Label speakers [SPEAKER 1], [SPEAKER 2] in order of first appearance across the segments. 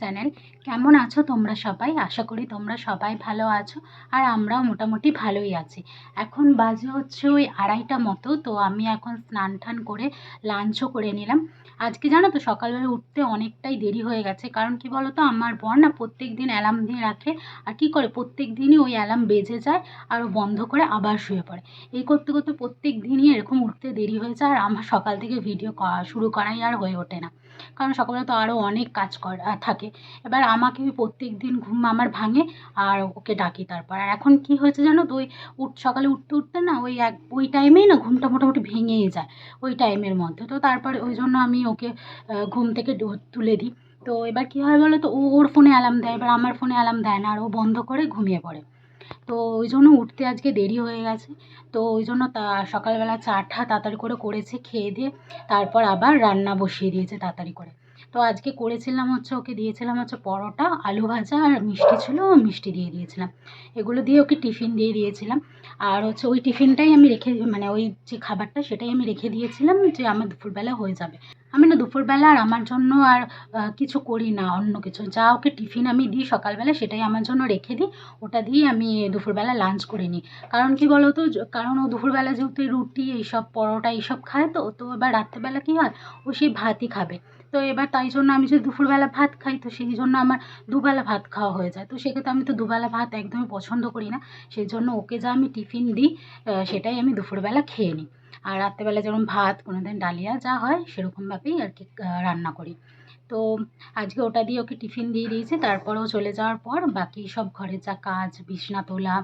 [SPEAKER 1] Channel. কেমন আছো তোমরা সবাই? আশা করি তোমরা সবাই ভালো আছো আর আমরাও মোটামুটি ভালোই আছি। এখন বাজে হচ্ছে ওই আড়াইটা মতো, তো আমি এখন স্নান টান করে লাঞ্চও করে নিলাম। আজকে জানো তো সকালবেলা উঠতে অনেকটাই দেরি হয়ে গেছে, কারণ কি বলো তো আমার বর না প্রত্যেক দিন অ্যালার্ম দিয়ে রাখে, আর কী করে? প্রত্যেক দিনই ওই অ্যালার্ম বেজে যায় আর বন্ধ করে আবার শুয়ে পড়ে। এই করতে করতে প্রত্যেক দিনই এরকম উঠতে দেরি হয়ে যায় আর আমার সকাল থেকে ভিডিও শুরু করাই আর হয়ে ওঠে না। কারণ সকালবেলা তো আরও অনেক কাজ করা থাকে। এবার আমাকে ওই প্রত্যেক দিন ঘুম আমার ভাঙে আর ওকে ডাকি তারপর। আর এখন কী হয়েছে জানো? তো ওই উঠ সকালে উঠতে উঠতে না ওই এক ওই টাইমেই না ঘুমটা মোটামুটি ভেঙেই যায়, ওই টাইমের মধ্যে। তো তারপরে ওই জন্য আমি ওকে ঘুম থেকে তুলে দিই। তো এবার কী হয় বলো তো? ও ওর ফোনে অ্যালার্ম দেয়, এবার আমার ফোনে অ্যালার্ম দেয় না, আর ও বন্ধ করে ঘুমিয়ে পড়ে। তো ওই জন্য উঠতে আজকে দেরি হয়ে গেছে। তো ওই জন্য তা সকালবেলা চাটা তাড়াতাড়ি করে করেছে, খেয়ে দিয়ে তারপর আবার রান্না বসিয়ে দিয়েছে তাড়াতাড়ি করে। তো আজকে করেছিলাম হচ্ছে ওকে দিয়েছিলাম হচ্ছে পরোটা, আলু ভাজা আর মিষ্টি ছিল, মিষ্টি দিয়ে দিয়েছিলাম। এগুলো দিয়ে ওকে টিফিন দিয়ে দিয়েছিলাম। আর হচ্ছে ওই টিফিনটাই আমি রেখে মানে ওই যে খাবারটা সেটাই আমি রেখে দিয়েছিলাম যে আমার দুপুরবেলা হয়ে যাবে। আমি না দুপুরবেলা আর আমার জন্য আর কিছু করি না, অন্য কিছু। যা ওকে টিফিন আমি দিই সকালবেলা সেটাই আমার জন্য রেখে দিই, ওটা দিয়েই আমি দুপুরবেলা লাঞ্চ করে নিই। কারণ কি বলো তো কারণ ও দুপুরবেলা যেহেতু রুটি এইসব পরোটা এইসব খায় তো তো এবার রাত্রেবেলা কী হয়, ও সেই ভাতই খাবে। তো এবার তাই জন্য আমি যদি দুপুরবেলা ভাত খাই, তো সেই জন্য আমার দুবেলা ভাত খাওয়া হয়ে যায়। তো সেক্ষেত্রে আমি তো দুবেলা ভাত একদমই পছন্দ করি না, সেই জন্য ওকে যা আমি টিফিন দিই সেটাই আমি দুপুরবেলা খেয়ে নিই। আর রাত্রেবেলা যেমন ভাত কোনো দিন ডালিয়া, যা হয় সেরকমভাবেই আর কি রান্না করি। তো আজকে ওটা দিয়ে ওকে টিফিন দিয়ে দিয়েছি তারপর ও চলে যাওয়ার পর বাকি সব ঘরের যা কাজ, বিছনা তোলা,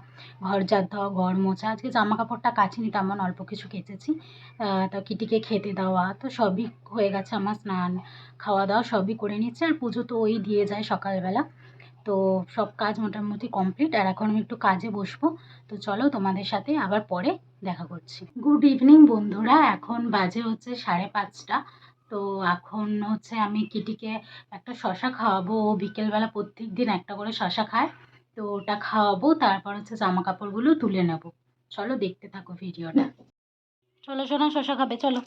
[SPEAKER 1] ঘর ঝাড় দেওয়া, ঘর মোছা, আজকে জামা কাপড়টা কাচিনি, তেমন অল্প কিছু কেচেছি। তো কিটিকে খেতে দেওয়া, তো সবই হয়ে গেছে আমার স্নান, খাওয়া দাওয়া সবই করে নিচ্ছে। আর পুজো তো ওই দিয়ে যায় সকালবেলা। তো সব কাজ মোটামুটি কমপ্লিট। আর এখন আমি একটু কাজে বসবো। তো চলো তোমাদের সাথে আবার পরে দেখা করছি। গুড ইভিনিং বন্ধুরা, এখন বাজে হচ্ছে সাড়ে পাঁচটা। তো এখন হচ্ছে আমি কিটিকে একটা শশা খাওয়াবো। ও বিকেলবেলা প্রত্যেক দিন একটা করে শশা খায়। তো ওটা খাওয়াবো, তারপর হচ্ছে জামা কাপড়গুলো তুলে নেব। চলো দেখতে থাকো ভিডিওটা। চলো শোনা শশা খাবে, চলো।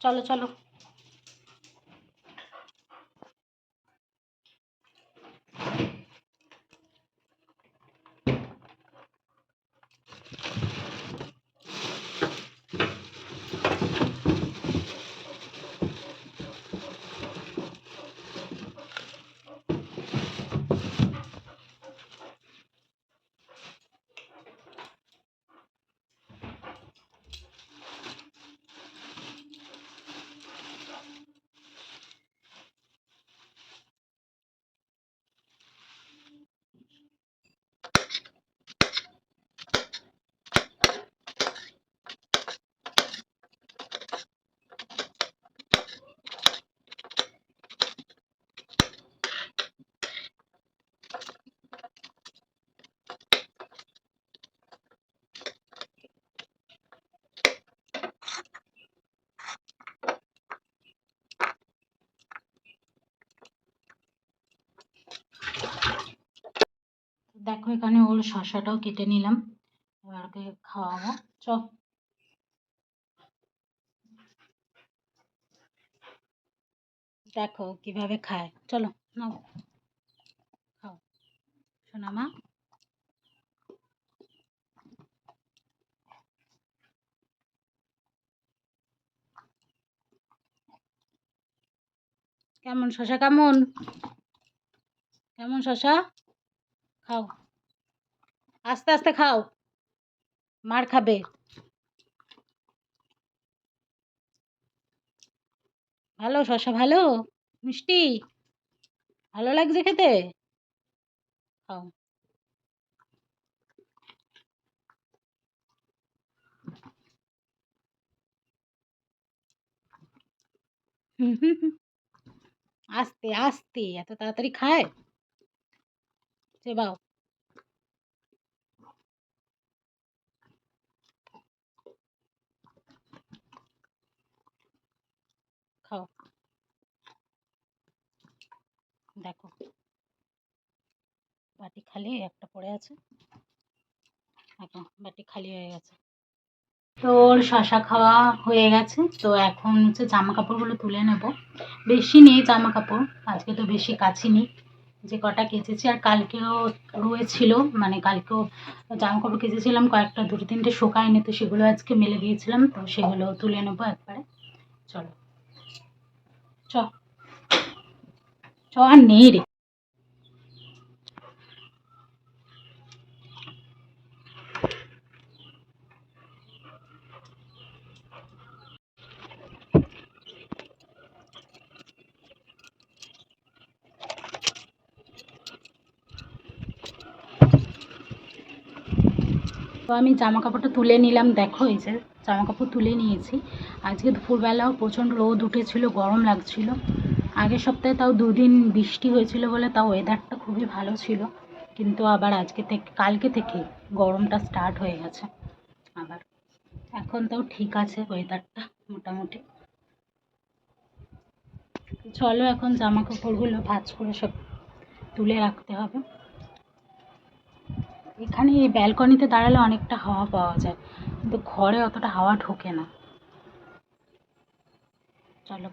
[SPEAKER 1] চলো চলো। এখানে শশাটাও কেটে নিলাম। এবার ওকে খাওয়াবো। চ দেখো কীভাবে খায়। চলো, নাও। খাও। শোনা মা। কেমন শশা কেমন? কেমন শশা খাও। আস্তে আস্তে খাও। মার খাবে। ভালো, শশা ভালো? মিষ্টি? ভালো লাগছে খেতে? খাও। আস্তে আস্তে, এত তাড়াতাড়ি খায়? চেবাও খাও দেখো। বাটি খালি, একটা পড়ে আছে। দেখো, বাটি খালি হয়ে গেছে। তো শশা খাওয়া হয়ে গেছে। তো এখন হচ্ছে জামা কাপড়গুলো তুলে নেব। বেশি নেই জামা কাপড় আজকে তো বেশি কাছি নেই যে কটা কেচেছি, আর কালকেও রয়েছিল মানে কালকেও জামা কাপড় কেচেছিলাম, কয়েকটা দুটো তিনটে শুকায়নি, তো সেগুলো আজকে মেলে দিয়েছিলাম, তো সেগুলো তুলে নেব একবারে। চলো। চ। তো আমি জামা কাপড়টা তুলে নিলাম, দেখো এই যে জামা কাপড় তুলে নিয়েছি। আজকে দুপুরবেলাও প্রচণ্ড রোদ উঠেছিল, গরম লাগছিল। আগের সপ্তাহে তাও দুদিন বৃষ্টি হয়েছিল বলে তাও ওয়েদারটা খুবই ভালো ছিল। কিন্তু আবার আজকে থেকে, কালকে থেকে গরমটা স্টার্ট হয়ে গেছে। আবার এখন তাও ঠিক আছে ওয়েদারটা মোটামুটি। চলো এখন জামা কাপড়গুলো ভাজ করে সব তুলে রাখতে হবে। এখানে এই ব্যালকনিতে দাঁড়ালে অনেকটা হাওয়া পাওয়া যায়, কিন্তু ঘরে অতটা হাওয়া ঢোকে না। চলো।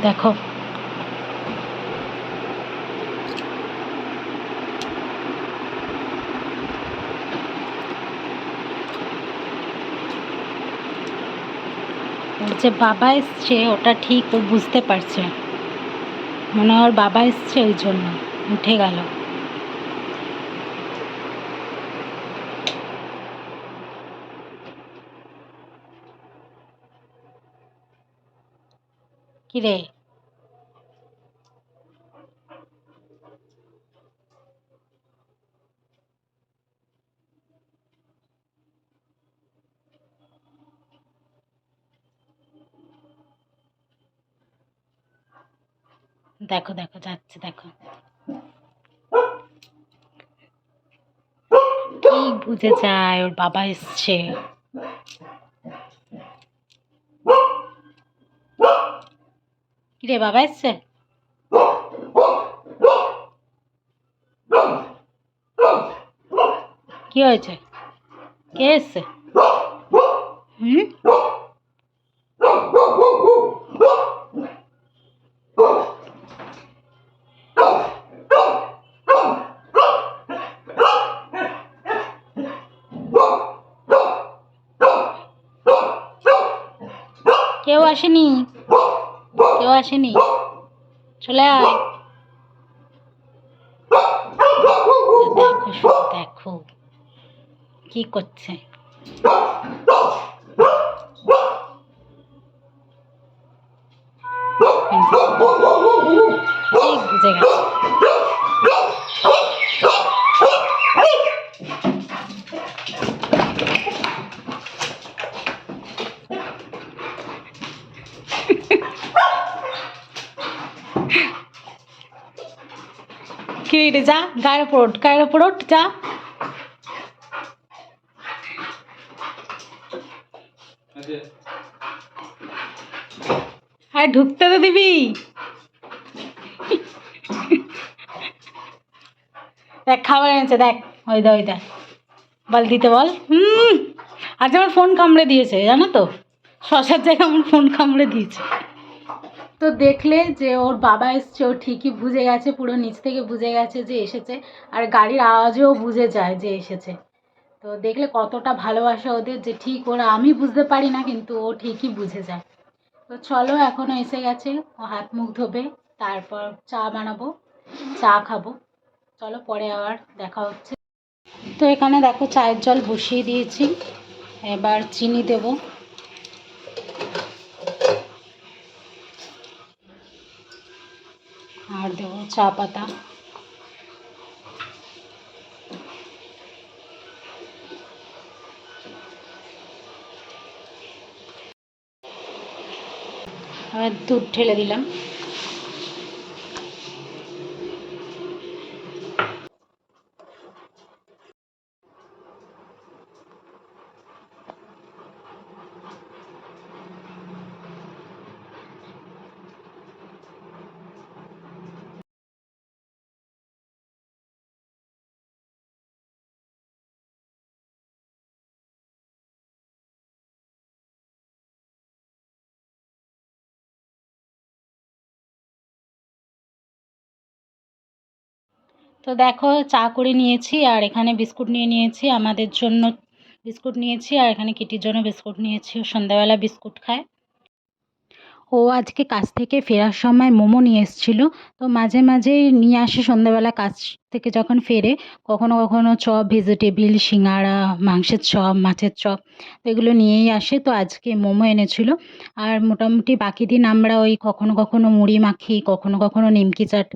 [SPEAKER 1] দেখো। যে বাবা এসছে, ওটা ঠিক ও বুঝতে পারছে। মনে হয় বাবা এসছে ওই জন্য, উঠে গেল। কিরে দেখো দেখো যাচ্ছে দেখো। কি বুঝে যায়? ওর বাবা এসছে। কিরে বাবা এসছে? কি হয়েছে? কে এসছে? হুম? কেউ আসেনি? কেউ আসেনি? চলে আয়। দেখো দেখো কি করছে? যা। গায়ের ওঠ গায়ের ওঠ, যা। আর ঢুকতে তো দিবি। দেখ, খাবার এনেছে, দেখ। ওই দা ওই দা। বল, দিতে বল। হুম। আজ আমার ফোন কামড়ে দিয়েছে, জানো তো? শশার জায়গায় আমার ফোন কামড়ে দিয়েছে। তো দেখলে যে ওর বাবা এসছে, ও ঠিকই বুঝে গেছে, পুরো নিচ থেকে বুঝে গেছে যে এসেছে। আর গাড়ির আওয়াজেও বুঝে যায় যে এসেছে। তো দেখলে কতটা ভালোবাসা ওদের যে ঠিক ওরা, আমি বুঝতে পারি না, কিন্তু ও ঠিকই বুঝে যায়। তো চলো এখনও এসে গেছে, ও হাত মুখ ধোবে, তারপর চা বানাবো, চা খাব। চলো, পরে আবার দেখা হচ্ছে। তো এখানে দেখো, চায়ের জল বসিয়ে দিয়েছি। এবার চিনি দেব আর দেবো চা পাতা আমি দুধ ঢেলে দিলাম। তো দেখো, চা করে নিয়েছি আর এখানে বিস্কুট নিয়ে নিয়েছি, আমাদের জন্য বিস্কুট নিয়েছি আর এখানে কিটির জন্য বিস্কুট নিয়েছি। সন্ধ্যাবেলা বিস্কুট খায়। ও আজকে কাজ থেকে ফেরার সময় মোমো নিয়ে এসেছিল। তো মাঝে মাঝেই নিয়ে আসে সন্ধ্যাবেলা কাজ থেকে যখন ফেরে, কখনো কখনো চপ ভেজিটেবিল সিঙাড়া মাংসের চপ, মাছের চপ, তো এগুলো নিয়েই আসে। তো আজকে মোমো এনেছিল। আর মোটামুটি বাকি দিন আমরা ওই কখনো কখনো মুড়ি মাখি, কখনো কখনো নিমকি চাট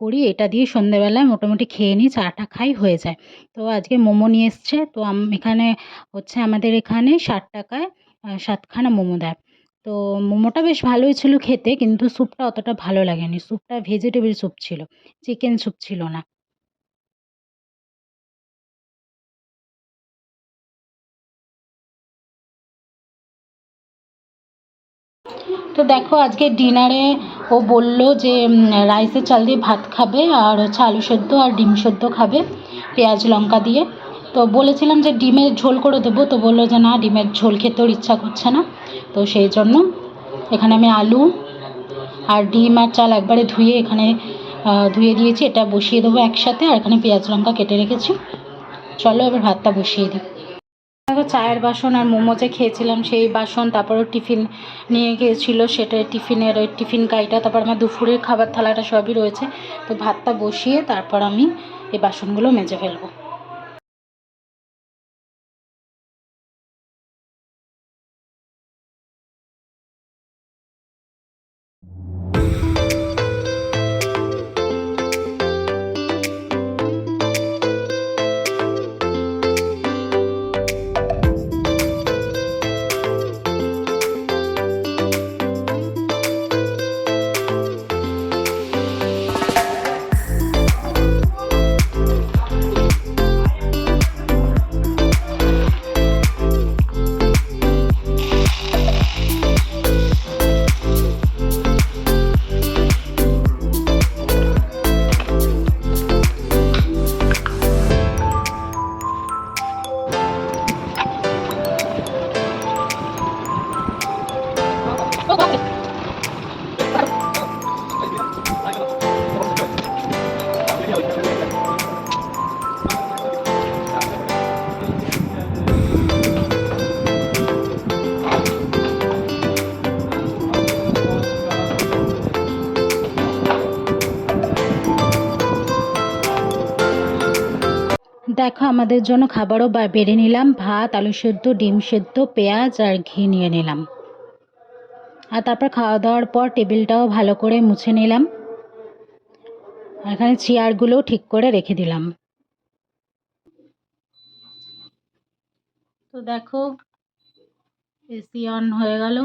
[SPEAKER 1] করি। এটা দিয়ে সন্ধ্যেবেলায় মোটামুটি খেয়ে নিই, চাটা খাই, হয়ে যায়। তো আজকে মোমো নিয়ে এসছে। তো এখানে হচ্ছে আমাদের এখানে ষাট টাকায় সাতখানা মোমো দেয়। তো মোমোটা বেশ ভালোই ছিল খেতে, কিন্তু স্যুপটা অতটা ভালো লাগেনি। স্যুপটা ভেজিটেবিল স্যুপ ছিল চিকেন স্যুপ ছিল না। তো দেখো, আজকে ডিনারে ও বলল যে রাইসের চাল দিয়ে ভাত খাবে, আর হচ্ছে আলু সেদ্ধ আর ডিম সেদ্ধ খাবে, পেঁয়াজ, লঙ্কা দিয়ে। তো বলেছিলাম যে ডিমের ঝোল করে দেবো, তো বলল যে না, ডিমের ঝোল খেতে ওর ইচ্ছা করছে না। তো সেই জন্য এখানে আমি আলু আর ডিম আর চাল একবারে ধুয়ে এখানে ধুয়ে দিয়েছি। এটা বসিয়ে দেবো একসাথে আর এখানে পেঁয়াজ লঙ্কা কেটে রেখেছি। চলো এবার ভাতটা বসিয়ে দিই। চায়ের বাসন আর মোমো যে খেয়েছিলাম সেই বাসন তারপরে টিফিন নিয়ে গিয়েছিল সেটা টিফিনের, ওই টিফিন কাইটা, তারপর আমার দুপুরের খাবার থালাটা সবই রয়েছে। তো ভাতটা বসিয়ে তারপর আমি এই বাসনগুলো মেজে ফেলব। আমাদের জন্য খাবারও বেড়ে নিলাম। ভাত, আলু সেদ্ধ, ডিম সেদ্ধ, পেঁয়াজ আর ঘি নিয়ে নিলাম। আর তারপর খাওয়া দাওয়ার পর টেবিলটাও ভালো করে মুছে নিলাম। এখানে চেয়ারগুলোও ঠিক করে রেখে দিলাম। তো দেখো, এসি অন হয়ে গেল।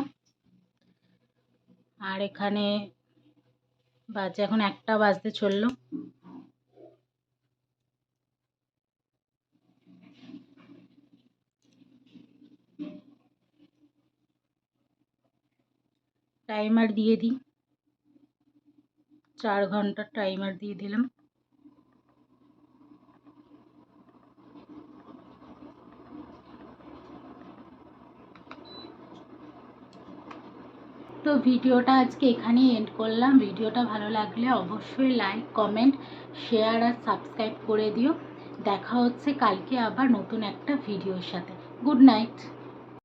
[SPEAKER 1] আর এখানে বাজে এখন একটা বাজতে চলল। টাইমার দিয়ে দিই। চার ঘণ্টার টাইমার দিয়ে দিলাম। তো ভিডিওটা আজকে এখানেই এন্ড করলাম। ভিডিওটা ভালো লাগলে অবশ্যই লাইক কমেন্ট শেয়ার আর সাবস্ক্রাইব করে দিও। দেখা হচ্ছে কালকে আবার নতুন একটা ভিডিওর সাথে। Good night